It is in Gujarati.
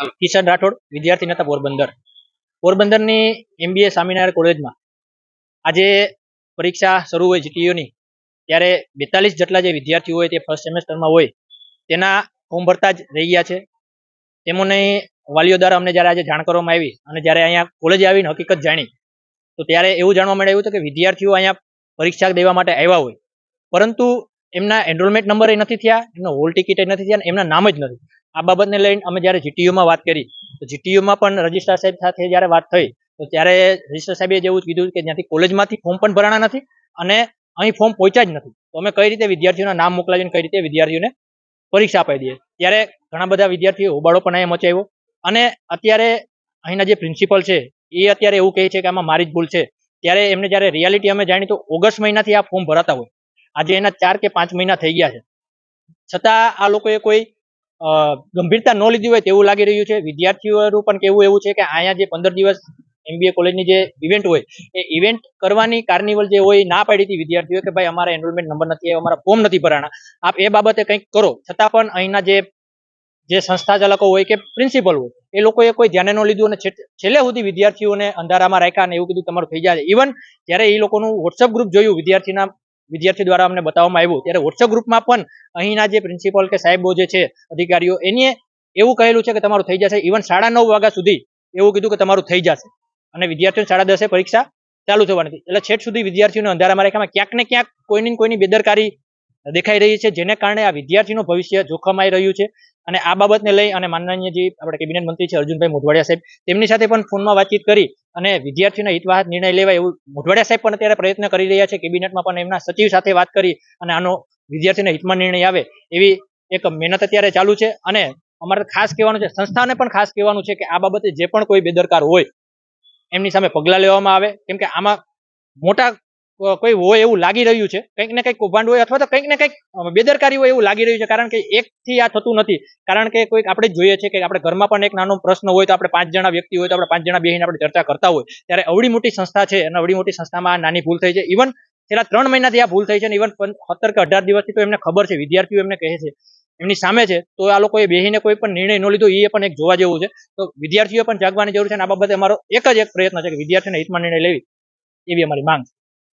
કિશન રાઠોડ, વિદ્યાર્થી નેતા પોરબંદર. પોરબંદરની એમબીએ સ્વામિનારાયણ કોલેજમાં આજે પરીક્ષા શરૂ હોય જીટીયુની, ત્યારે બેતાલીસ જેટલા જે વિદ્યાર્થીઓ હોય તે ફર્સ્ટ સેમેસ્ટરમાં હોય, તેના ફોર્મ ભરતા જ રહી ગયા છે. તેમને વાલીઓ દ્વારા અમને જ્યારે આજે જાણ કરવામાં આવી અને જ્યારે અહીંયા કોલેજે આવીને હકીકત જાણી, તો ત્યારે એવું જાણવા મળ્યું હતું કે વિદ્યાર્થીઓ અહીંયા પરીક્ષા દેવા માટે આવ્યા હોય. પરંતુ એમના એનરોલમેન્ટ નંબર એ નથી થયા, એમનો હોલ ટિકિટ એ નથી થયા એમના નામ જ નથી. આ બાબતને લઈને અમે જ્યારે જીટીયુમાં વાત કરી, તો જીટીયુમાં પણ રજિસ્ટ્રાર સાહેબ સાથે જ્યારે વાત થઈ, તો ત્યારે રજિસ્ટ્રાર સાહેબે જેવું કીધું કે જ્યાંથી કોલેજમાંથી ફોર્મ પણ ભરાણા નથી અને અહીં ફોર્મ પહોંચ્યા જ નથી. તો અમે કઈ રીતે વિદ્યાર્થીઓના નામ મોકલાવીને કઈ રીતે વિદ્યાર્થીઓને પરીક્ષા અપાઈ દઈએ? ત્યારે ઘણા બધા વિદ્યાર્થીઓ હોબાળો પણ અહીંયા મચાવ્યો અને અત્યારે અહીંના જે પ્રિન્સિપલ છે, એ અત્યારે એવું કહે છે કે આમાં મારી જ ભૂલ છે. ત્યારે એમને જ્યારે રિયાલિટી અમે જાણી, તો ઓગસ્ટ મહિનાથી આ ફોર્મ ભરાતા હોય. આજે એના ચાર કે પાંચ મહિના થઈ ગયા છે. છતાં આ લોકોએ કોઈ ગંભીરતા ન લીધી હોય તેવું લાગી રહ્યું છે. વિદ્યાર્થીઓનું પણ કેવું એવું છે કે અહીંયા જે પંદર દિવસ એમબીએ કોલેજની જે ઇવેન્ટ હોય, એ ઇવેન્ટ કરવાની કાર્નિવલ જે હોય ના પાડી હતી વિદ્યાર્થીઓ કે ભાઈ અમારા એનરોલમેન્ટ નંબર નથી, અમારા ફોર્મ નથી ભરાણા. આપ એ બાબતે કંઈક કરો. છતાં પણ અહીંના જે જે સંસ્થા ચાલકો હોય કે પ્રિન્સિપલ હોય, એ લોકોએ કોઈ ધ્યાને ન લીધું અને છેલ્લે સુધી વિદ્યાર્થીઓને અંધારામાં રાખ્યા અને એવું કીધું તમારું થઈ જાય ઇવન જ્યારે એ લોકોનું વોટ્સઅપ ગ્રુપ જોયું વિદ્યાર્થીના વિદ્યાર્થી દ્વારા અમને બતાવવામાં આવ્યું. ત્યારે વોટ્સઅપ ગ્રુપમાં પણ અહીંના જે પ્રિન્સિપલ કે સાહેબો જે છે, અધિકારીઓ, એને એવું કહેલું છે કે તમારું થઈ જશે. ઇવન સાડા નવ વાગ્યા સુધી એવું કીધું કે તમારું થઈ જશે. અને વિદ્યાર્થીઓ સાડા દસે પરીક્ષા ચાલુ થવાની એટલે છેટ સુધી વિદ્યાર્થીઓને અંધારામાં રેખામાં ક્યાંક ને ક્યાંક કોઈની કોઈની બેદરકારી દેખાઈ રહી છે, જેને કારણે આ વિદ્યાર્થીનું ભવિષ્ય જોખમાઈ રહ્યું છે. અને આ બાબતને લઈ અને માનનીય જે આપણે કેબિનેટ મંત્રી છે અર્જુનભાઈ મોઢવાડિયા સાહેબ, તેમની સાથે પણ ફોનમાં વાતચીત કરી અને વિદ્યાર્થીઓના હિતવાહક નિર્ણય લેવાય એવું મોઢવાડિયા સાહેબ પણ અત્યારે પ્રયત્ન કરી રહ્યા છે. કેબિનેટમાં પણ એમના સચિવ સાથે વાત કરી અને આનો વિદ્યાર્થીના હિતમાં નિર્ણય આવે એવી એક મહેનત અત્યારે ચાલુ છે. અને અમારે ખાસ કહેવાનું છે, સંસ્થાને પણ ખાસ કહેવાનું છે કે આ બાબતે જે પણ કોઈ બેદરકાર હોય, એમની સામે પગલાં લેવામાં આવે. કેમ કે આમાં મોટા કોઈ હોય એવું લાગી રહ્યું છે? કંઈક ને કંઈક કૌભાંડ હોય અથવા તો કંઈક ને કંઈક બેદરકારી હોય એવું લાગી રહ્યું છે, કારણ કે એકથી આ થતું નથી. કારણ કે કોઈક આપણે જોઈએ છે કે આપણે ઘરમાં પણ એક નાનો પ્રશ્ન હોય તો આપણે પાંચ જણા વ્યક્તિ હોય તો આપણે પાંચ જણા બેહીને આપણે ચર્ચા કરતા હોય. ત્યારે અવડી મોટી સંસ્થા છે અને અવડી મોટી સંસ્થામાં આ નાની ભૂલ થઈ છે. ઇવન છેલ્લા ત્રણ મહિનાથી આ ભૂલ થઈ છે અને ઇવન સત્તર કે અઢાર દિવસથી તો એમને ખબર છે, વિદ્યાર્થીઓ એમને કહે છે. એમની સામે છે, તો આ લોકોએ બેહીને કોઈ પણ નિર્ણય ન લીધો એ પણ એક જોવા જેવું છે. તો વિદ્યાર્થીઓ પણ જાગવાની જરૂર છે અને આ બાબતે અમારો એક જ એક પ્રયત્ન છે કે વિદ્યાર્થીને હિતમાં નિર્ણય લેવી. એવી અમારી માંગ છે.